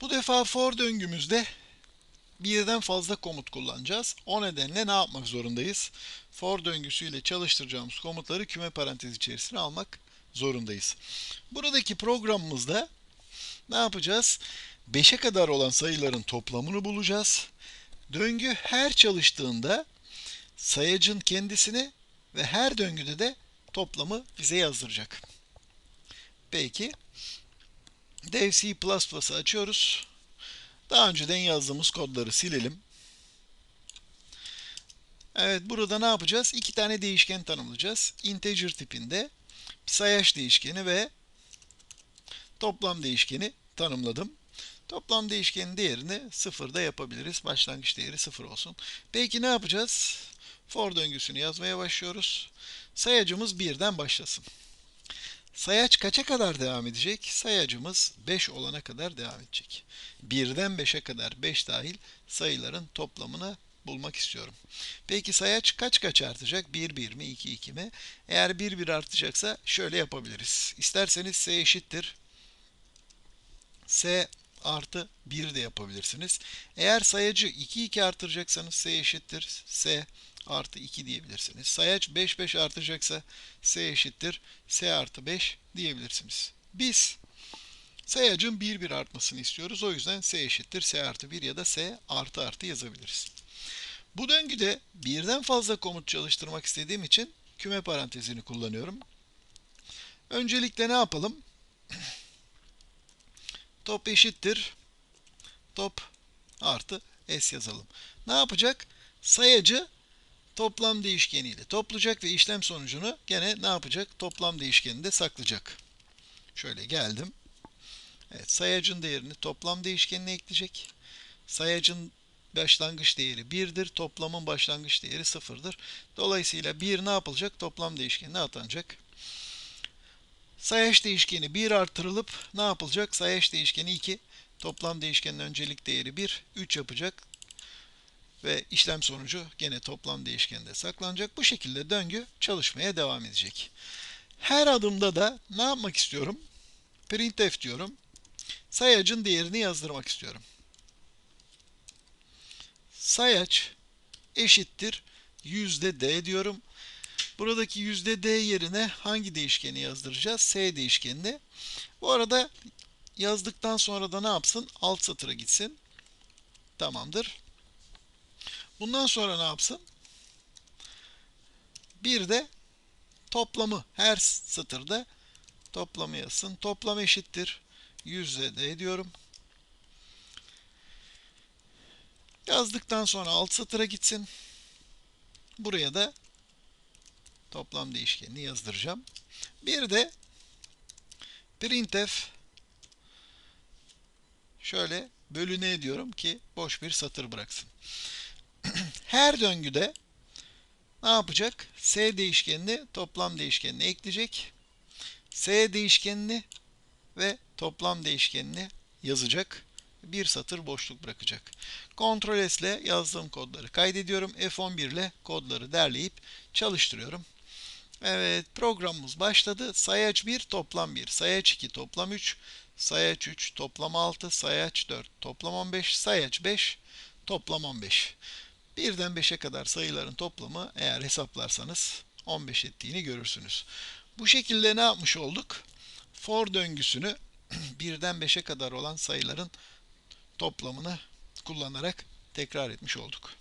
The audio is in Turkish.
Bu defa for döngümüzde birden fazla komut kullanacağız. O nedenle ne yapmak zorundayız? For döngüsüyle çalıştıracağımız komutları küme parantez içerisine almak zorundayız. Buradaki programımızda ne yapacağız? 5'e kadar olan sayıların toplamını bulacağız. Döngü her çalıştığında sayacın kendisini ve her döngüde de toplamı bize yazdıracak. Peki. Dev C++'ı açıyoruz. Daha önceden yazdığımız kodları silelim. Evet burada ne yapacağız? İki tane değişken tanımlayacağız. Integer tipinde sayaç değişkeni ve toplam değişkeni tanımladım. Toplam değişkenin değerini sıfırda yapabiliriz. Başlangıç değeri sıfır olsun. Peki ne yapacağız? For döngüsünü yazmaya başlıyoruz. Sayacımız birden başlasın. Sayaç kaça kadar devam edecek? Sayacımız 5 olana kadar devam edecek. 1'den 5'e kadar 5 dahil sayıların toplamını bulmak istiyorum. Peki sayaç kaç kaç artacak? 1 1 mi 2 2 mi? Eğer 1 1 artacaksa şöyle yapabiliriz. İsterseniz s eşittir. s artı 1 de yapabilirsiniz. Eğer sayacı 2 2 artıracaksanız s eşittir. s artı 2 diyebilirsiniz. Sayaç 5 5 artacaksa s eşittir s artı 5 diyebilirsiniz. Biz sayacın 1 1 artmasını istiyoruz. O yüzden s eşittir s artı 1 ya da s artı artı yazabiliriz. Bu döngüde birden fazla komut çalıştırmak istediğim için küme parantezini kullanıyorum. Öncelikle ne yapalım? Top eşittir. Top artı s yazalım. Ne yapacak? Sayacı toplam değişkeniyle toplayacak ve işlem sonucunu gene ne yapacak? Toplam değişkeninde saklayacak. Şöyle geldim. Evet, sayacın değerini toplam değişkenine ekleyecek. Sayacın başlangıç değeri 1'dir. Toplamın başlangıç değeri 0'dır. Dolayısıyla 1 ne yapılacak? Toplam değişkenine atanacak. Sayaç değişkeni 1 artırılıp ne yapılacak? Sayaç değişkeni 2. Toplam değişkenin öncelik değeri 1. 3 yapacak. Ve işlem sonucu gene toplam değişkende saklanacak. Bu şekilde döngü çalışmaya devam edecek. Her adımda da ne yapmak istiyorum? Printf diyorum. Sayacın değerini yazdırmak istiyorum. Sayaç eşittir yüzde d diyorum. Buradaki yüzde d yerine hangi değişkeni yazdıracağız? S değişkenini. Bu arada yazdıktan sonra da ne yapsın? Alt satıra gitsin. Tamamdır. Bundan sonra ne yapsın? Bir de toplamı her satırda toplamı yazsın. Toplam eşittir. Yüzde d diyorum. Yazdıktan sonra alt satıra gitsin. Buraya da toplam değişkenini yazdıracağım. Bir de printf şöyle bölüne ediyorum ki boş bir satır bıraksın. Her döngüde ne yapacak? S değişkenini toplam değişkenine ekleyecek. S değişkenini ve toplam değişkenini yazacak. Bir satır boşluk bırakacak. Ctrl S ile yazdığım kodları kaydediyorum. F11 ile kodları derleyip çalıştırıyorum. Evet programımız başladı. Sayaç 1 toplam 1, sayaç 2 toplam 3, sayaç 3 toplam 6, sayaç 4 toplam 15, sayaç 5 toplam 15. Birden 5'e kadar sayıların toplamı eğer hesaplarsanız 15 ettiğini görürsünüz. Bu şekilde ne yapmış olduk? For döngüsünü birden 5'e kadar olan sayıların toplamını kullanarak tekrar etmiş olduk.